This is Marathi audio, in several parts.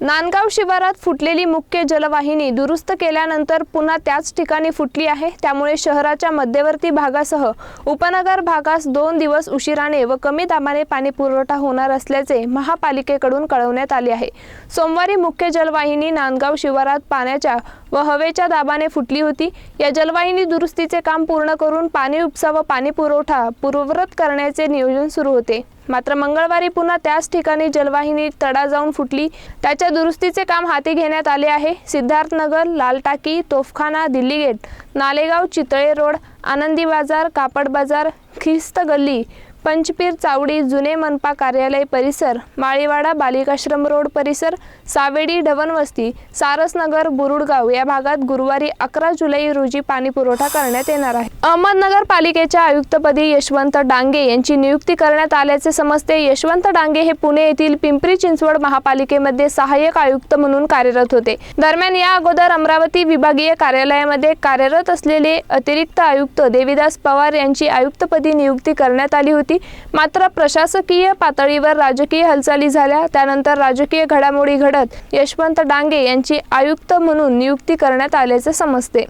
नांदगाव शिवारात फुटलेली मुख्य जलवाहिनी दुरुस्त केल्यानंतर पुन्हा त्याच ठिकाणी फुटली आहे. त्यामुळे शहराच्या मध्यवर्ती भागासह उपनगर भागास दोन दिवस उशिराने व कमी दाबाने पाणी पुरवठा होणार असल्याचे महापालिकेकडून कळवण्यात आले आहे. सोमवारी मुख्य जलवाहिनी नांदगाव शिवारात पाण्याच्या व हवेच्या दाबाने फुटली होती. या जलवाहिनी दुरुस्तीचे काम पूर्ण करून पाणी उपसा व पाणी पुरवठा पूर्ववत करण्याचे नियोजन सुरू होते. मात्र मंगळवारी पुन्हा त्याच ठिकाणी जलवाहिनी तडा जाऊन फुटली. त्याच्या दुरुस्तीचे काम हाती घेण्यात आले आहे. सिद्धार्थनगर लालटाकी तोफखाना दिल्ली गेट नालेगाव चितळे रोड आनंदी बाजार कापड बाजार खिस्त गल्ली पंचपीर चावडी जुने मनपा कार्यालय परिसर माळीवाडा बालिकाश्रम रोड परिसर सावेडी ढवणवस्ती सारसनगर बुरुडगाव या भागात गुरुवारी अकरा जुलै रोजी पाणी पुरवठा करण्यात येणार आहे. अहमदनगर पालिकेच्या आयुक्तपदी यशवंत डांगे यांची नियुक्ती करण्यात आल्याचे समजते यशवंत डांगे हे पुणे येथील पिंपरी चिंचवड महापालिकेमध्ये सहाय्यक आयुक्त म्हणून कार्यरत होते. दरम्यान या अगोदर अमरावती विभागीय कार्यालयामध्ये कार्यरत असलेले अतिरिक्त आयुक्त देविदास पवार यांची आयुक्तपदी नियुक्ती करण्यात आली होती. मात्र प्रशासकीय पातळीवर राजकीय हालचाली झाल्या. त्यानंतर राजकीय घडामोडी घडत यशवंत डांगे यांची आयुक्त म्हणून नियुक्ती करण्यात आल्याचे समजते.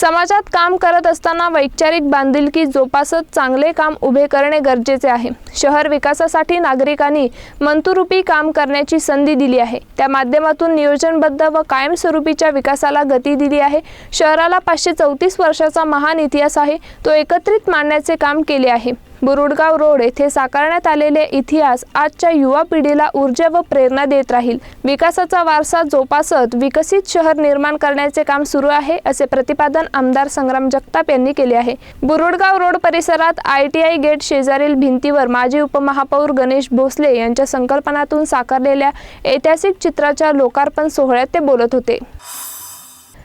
समाजात काम करत असताना वैचारिक बांधिलकी जोपासत चांगले काम उभे करणे गरजेचे आहे. शहर विकासासाठी नागरिकांनी मंतुरूपी काम करण्याची संधी दिली आहे. त्या माध्यमातून नियोजनबद्ध व कायमस्वरूपीच्या विकासाला गती दिली आहे. शहराला पाचशे चौतीस वर्षाचा महान इतिहास आहे. तो एकत्रित मांडण्याचे काम केले आहे. बुरुडगाव रोड येथे साकारण्यात आलेले इतिहास आजच्या युवा पिढीला ऊर्जा व प्रेरणा देत राहील. विकासाचा वारसा जोपासत विकसित शहर निर्माण करण्याचे काम सुरू आहे असे प्रतिपादन आमदार संग्राम जगताप यांनी केले आहे. बुरुडगाव रोड परिसरात आय टी आय गेट शेजारील भिंतीवर माजी उपमहापौर गणेश भोसले यांच्या संकल्पनातून साकारलेल्या ऐतिहासिक चित्राच्या लोकार्पण सोहळ्यात ते बोलत होते.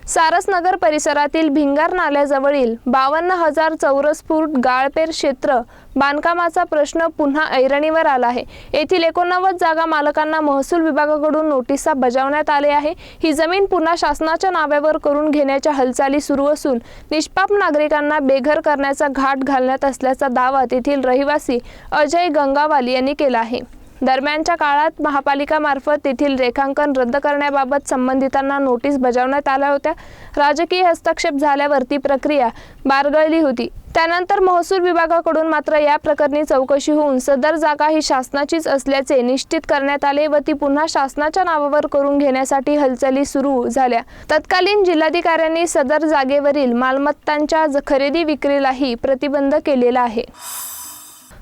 सारसनगर परिसरातील भिंगार नाल्याजवळील बावन्न हजार चौरस फूट गाळपेर क्षेत्र बांधकामाचा प्रश्न पुन्हा ऐरणीवर आला आहे. येथील एकोणनव्वद जागा मालकांना महसूल विभागाकडून नोटिसा बजावण्यात आले आहे. ही जमीन पुन्हा शासनाच्या नाव्यावर करून घेण्याच्या हालचाली सुरू असून निष्पाप नागरिकांना बेघर करण्याचा घाट घालण्यात असल्याचा दावा तेथील रहिवासी अजय गंगावाली यांनी केला आहे. दरम्यानच्या काळात महापालिकामार्फत तेथील रेखांकन रद्द करण्याबाबत संबंधितांना नोटीस बजावण्यात आल्या होत्या. राजकीय हस्तक्षेप झाल्यावर ती प्रक्रिया बारगळली होती. त्यानंतर महसूल विभागाकडून मात्र या प्रकरणी चौकशी होऊन सदर जागा ही शासनाचीच असल्याचे निश्चित करण्यात आले व ती पुन्हा शासनाच्या नावावर करून घेण्यासाठी हालचाली सुरू झाल्या. तत्कालीन जिल्हाधिकाऱ्यांनी सदर जागेवरील मालमत्तांच्या ज- खरेदी विक्रीलाही प्रतिबंध केलेला आहे.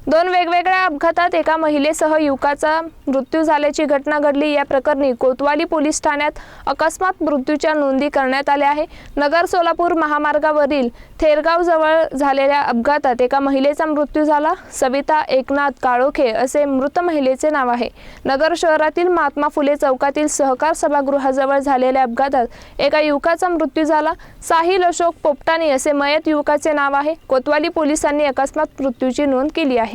दोन वेगवेगळ्या अपघातात एका महिलेसह युवकाचा मृत्यू झाल्याची घटना घडली. या प्रकरणी कोतवाली पोलीस ठाण्यात अकस्मात मृत्यूच्या नोंदी करण्यात आल्या आहे. नगर सोलापूर महामार्गावरील थेरगावजवळ झालेल्या अपघातात एका महिलेचा मृत्यू झाला. सविता एकनाथ काळोखे असे मृत महिलेचे नाव आहे. नगर शहरातील महात्मा फुले चौकातील सहकार सभागृहाजवळ झालेल्या अपघातात एका युवकाचा मृत्यू झाला. साहिल अशोक पोपटानी असे मयत युवकाचे नाव आहे. कोतवाली पोलिसांनी अकस्मात मृत्यूची नोंद केली आहे.